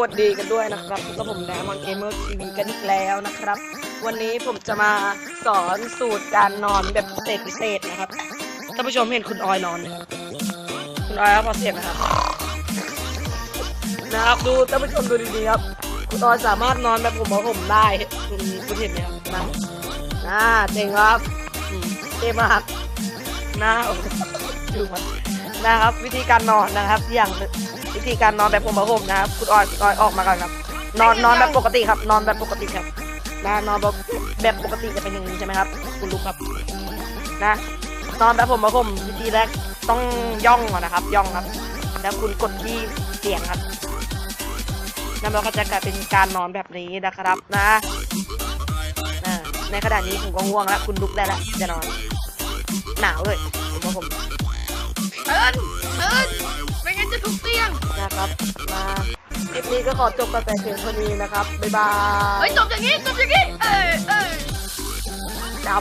วัสดีกันด้วยนะครับพบกับผมแดมอนเกมเมอร์ทีวีกันอีกแล้วนะครับ วันนี้ผมจะมาสอนสูตรการนอนแบบพิเศษพิเศษนะครับท่านผู้ชมเห็นคุณออยนอนไหมครับคุณออยครับพอเสียงนะครับนะครับดูท่านผู้ชมดูดีๆครับ คุณออยสามารถนอนแบบผมบอกผมได้คุณคุณเห็นไหมครับนะอ่าเจ๋งครับอืมเท่มากนะดูมัน นะครับ วิธีการนอนนะครับ อย่างวิธีการนอนแบบผมบอกผมนะครับคุณออยคุณออยออกมาก่อนครับ นอนนอนแบบปกติครับ นอนแบบปกติครับนะนอนแบบแบบปกติจะเป็นอย่างนี้ใช่ไหมครับ คุณลูกครับนะ นอนแบบผมบอกผมวิธีแรกต้องย่องก่อนนะครับ ย่องครับ แล้วคุณกดที่เสียงครับแล้วมันก็จะกลายเป็นการนอนแบบนี้นะครับนะในขณะนี้ผมก็ง่วงแล้ว คุณลุกได้แล้วจะนอน หนาวเลยผมว่าผม เอิญเอิญไม่งั้นจะถูกเตียง นะครับมาคลิปนี้ก็ขอจบกันแต่เพียงเท่านี้นะครับ บ๊ายบาเฮ้ยยจบอย่างนี้จบอย่างนี้ เอ้ยเอ้ยจำ